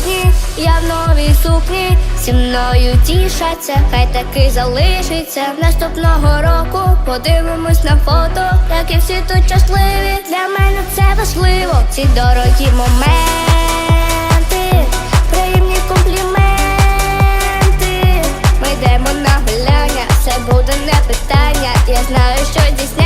одні, я в новій сукні, зі мною тішаться, хай таки залишиться. Наступного року подивимось на фото, як і всі тут щасливі. Для мене це важливо, ці дорогі моменти, приємні компліменти. Ми йдемо на гуляння, все буде не питання. Я знаю, що дійсно.